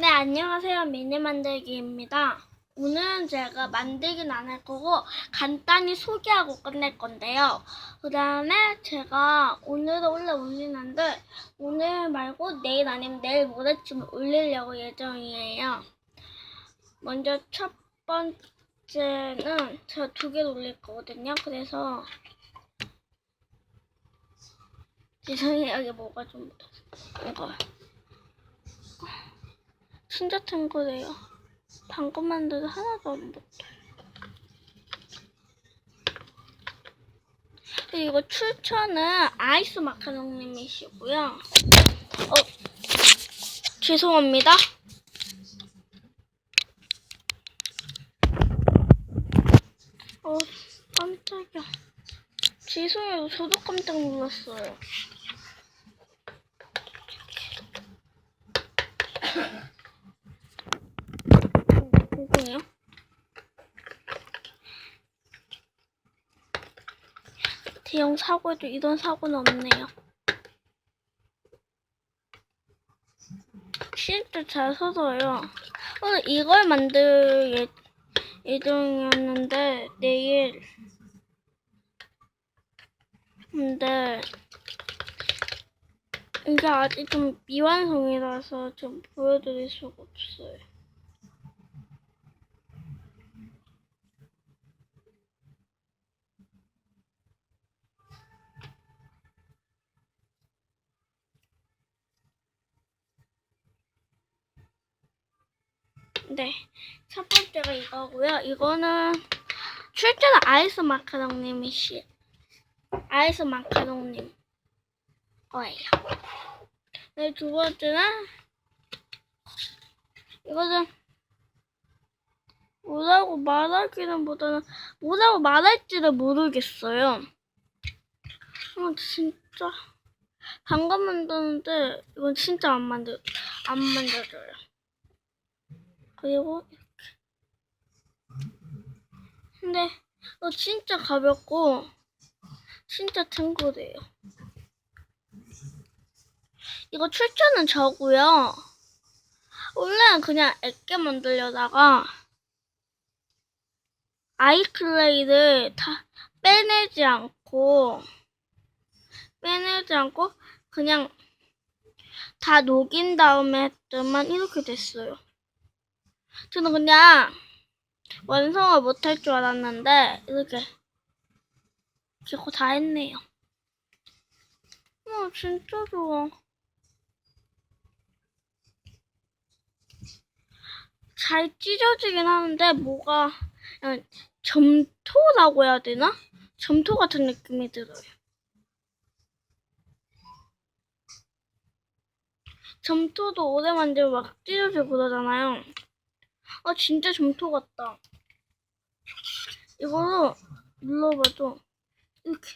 네, 안녕하세요. 미니 만들기입니다. 오늘은 제가 만들기는 안할 거고 간단히 소개하고 끝낼 건데요. 그 다음에 제가 오늘은 원래 올리는데 오늘 말고 내일 아니면 내일 모레쯤 올리려고 예정이에요. 먼저 첫 번째는 제가 두 개를 올릴 거거든요. 그래서 죄송해요. 여기 뭐가 좀. 이거. 진짜 탱거래요. 방금 만들어 하나도 안 못해. 그리고 출처는 아이스 마카롱님이시고요. 어, 죄송합니다. 어, 깜짝이야. 죄송해요. 저도 깜짝 놀랐어요. 대형 사고에도 이런 사고는 없네요. 진짜 잘 서서요. 오늘 이걸 만들 예, 예정이었는데 내일 근데 이게 아직 좀 미완성이라서 좀 보여드릴 수가 없어요. 네, 첫 번째가 이거고요. 이거는 출제는 아이스 마카롱님이시, 아이스 마카롱님 거예요. 네, 두 번째는 이거는 뭐라고 말하기는 보다는 뭐라고 말할지를 모르겠어요. 아, 진짜 방금 만드는데 이건 진짜 안 만들 안 만들어져요. 그리고 이렇게. 근데 이거 진짜 가볍고 진짜 탱글해요. 이거 출처는 저고요. 원래는 그냥 액게 만들려다가 아이클레이를 다 빼내지 않고 빼내지 않고 그냥 다 녹인 다음에 했더만 이렇게 됐어요. 저는 그냥 완성을 못할 줄 알았는데 이렇게 이거 다 했네요. 어 진짜 좋아. 잘 찢어지긴 하는데 뭐가 점토라고 해야 되나? 점토 같은 느낌이 들어요. 점토도 오래 만들면 막 찢어지고 그러잖아요. 아 진짜 점토 같다. 이거로 눌러봐도 이렇게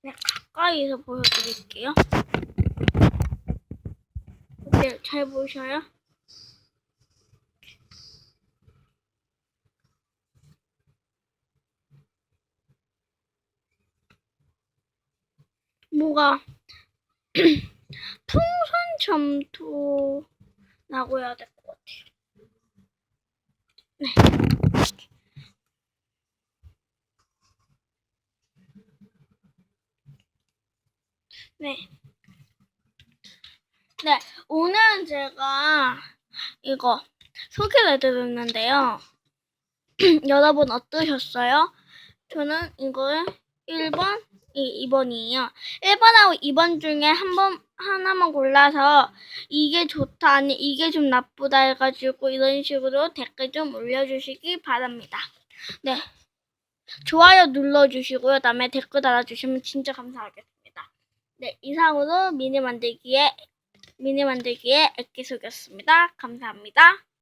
그냥 가까이서 보여드릴게요. 어때요? 잘 보이셔요? 뭐가 풍선 점토 라고 해야 될 것 같아요. 네. 네. 네, 오늘은 제가 이거 소개를 해드렸는데요. 여러분 어떠셨어요? 저는 이걸 1번, 이 2번이에요. 1번하고 2번 중에 한 번, 하나만 골라서 이게 좋다, 아니 이게 좀 나쁘다 해가지고 이런 식으로 댓글 좀 올려주시기 바랍니다. 네. 좋아요 눌러주시고요. 다음에 댓글 달아주시면 진짜 감사하겠습니다. 네, 이상으로 미니 만들기의 미니 만들기의 액기속이었습니다. 감사합니다.